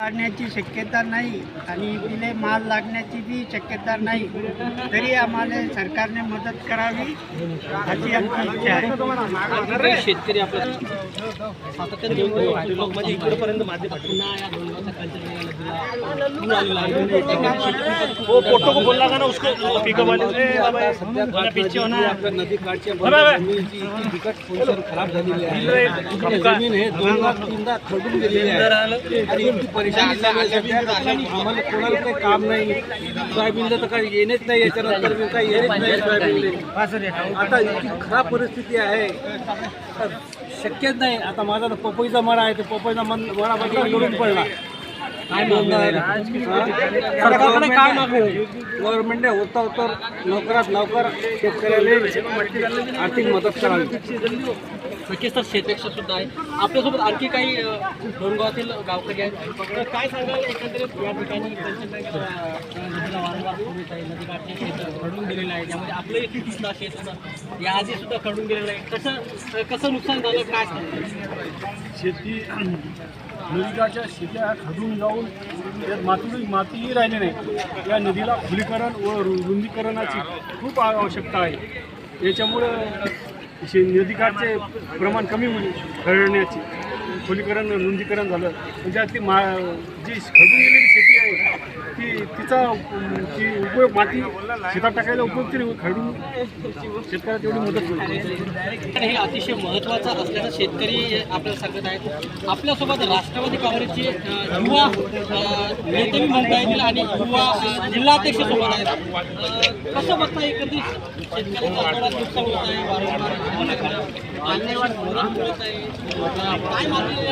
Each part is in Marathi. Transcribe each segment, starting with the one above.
लागण्याची शक्यता नाही आणि तिले माल लागण्याची बी शक्यता नाही तरी आम्हाला सरकारने मदत करावी अशी आमची इच्छा आहे. शेतकरी आपल्या सातत्याने घेऊन येतो. लोक इकडपर्यंत माध्यम वो फोटो को बोलना था ना उसको? पिकअप वाले वाला पीछे होना नदी काठच्या अबे, अबे. जमिनीची इतकी बिकट पोझिशन खराब झालेली आहे. जमीन हे खरडून गेलेली आहे. आणि आम्हाला कोणाला काही काम नाही. सोयाबीनला तर काही येणेच नाही याच्यानंतर मी काही येणेच नाही आता इतकी खराब परिस्थिती आहे. तर शक्यच नाही. आता माझा तर पपईचा मरा आहे ते पपईचा मन मरा बघा गळून पडला. काय सरकारकडे काय मागू? गव्हर्नमेंटने होता होता नोकरात नोकर शेतकऱ्याला आर्थिक मदत करावी. नक्कीच तर शेतपेक्षा सुद्धा आहे. आपल्यासोबत आणखी काही अ, गावकरी आहेत. तर काय सांगाल एकंदरीत या ठिकाणी पंचगंगा, नदीला वारंवार पूर नदीकाठचे शेत गेलेलं आहे. त्यामध्ये आपलं एक सुद्धा शेत सुद्धा या आधी सुद्धा खरडून गेलेलं आहे. कसं कसं नुकसान झालं काय सांगाल? शेती नदीकाठच्या शेत्या खडून जाऊन त्यात माती मातीही राहिली नाही. या नदीला खुलीकरण व रु- रुंदीकरणाची खूप आवश्यकता आहे. याच्यामुळं नदीकाठचे प्रमाण कमी होईल. खरडण्याची. खोलीकरण रुंदीकरण झालं. म्हणजे ती मा जी खडून गेलेली शेती ती तिचा ती उपयोग माती शेतात टाकायला उपयोग तरी खडून शेतकऱ्याला तेवढी मदत होईल. हे अतिशय महत्त्वाचं असल्याचं शेतकरी आपल्याला सांगत आहेत. आपल्यासोबत राष्ट्रवादी काँग्रेसचे युवा नेते म्हणता येतील आणि युवा जिल्हाध्यक्ष सोबत आहेत. कसं बघता एकंदरीत शेतकऱ्यांचं नुकसान होत आहे वारंवार काय मागणी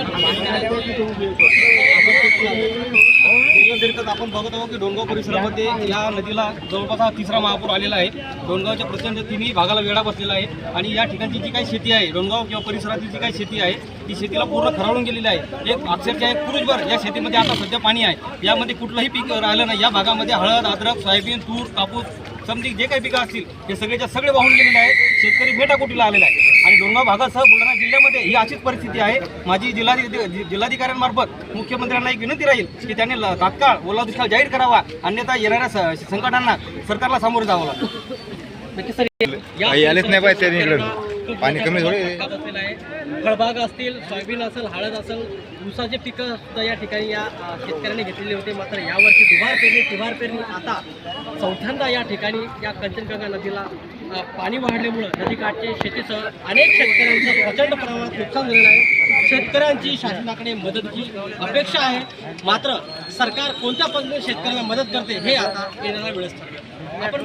एकंदरीतच आपण बघत आहोत की डोंगाव परिसरामध्ये या नदीला जवळपास हा तिसरा महापूर आलेला आहे. डोणगावच्या प्रचंड तिन्ही भागाला वेढा बसलेला आहे आणि या ठिकाणची जी काही शेती आहे डोणगाव किंवा परिसरातील जी काही शेती आहे ती शेतीला पूर्ण खरावून गेलेली आहे. एक अक्षरशः एक पुरुषभर या शेतीमध्ये आता सध्या पाणी आहे. यामध्ये कुठलंही पीक राहिलं नाही. या भागामध्ये हळद अद्रक सोयाबीन तूर कापूस समजी जे काही पिकं असतील हे सगळेच्या सगळे वाहून गेलेले आहे शेतकरी भेटाकुटीला आलेला आहे. आणि डोंगाव भागासह बुलढाणा जिल्ह्यामध्ये ही अशीच परिस्थिती आहे. माझी जिल्हाधिकारी जिल्हाधिकाऱ्यांमार्फत मुख्यमंत्र्यांना एक विनंती राहील की त्यांनी तात्काळ ओला दुष्काळ जाहीर करावा. अन्यथा येणाऱ्या संकटांना सरकारला सामोरे जावं लागतं. नक्की सर आलेच नाही पाहिजे पाणी कमी थोडे. फळबाग असतील सोयाबीन असेल हळद असेल ऊसाचे पिकं सुद्धा या ठिकाणी या शेतकऱ्यांनी घेतलेले होते. मात्र यावर्षी दुबार पेरणी तिबार पेरणी आता चौथ्यांदा या ठिकाणी या कंचनगंगा नदीला पाणी वाढल्यामुळं नदीकाठचे शेतीसह अनेक शेतकऱ्यांचं प्रचंड प्रमाणात नुकसान झालेलं आहे. शेतकऱ्यांची शासनाकडे मदतची अपेक्षा आहे. मात्र सरकार कोणत्या पद्धतीने शेतकऱ्यांना मदत करते हे आता येणारा वेळेस ठरेल. आपण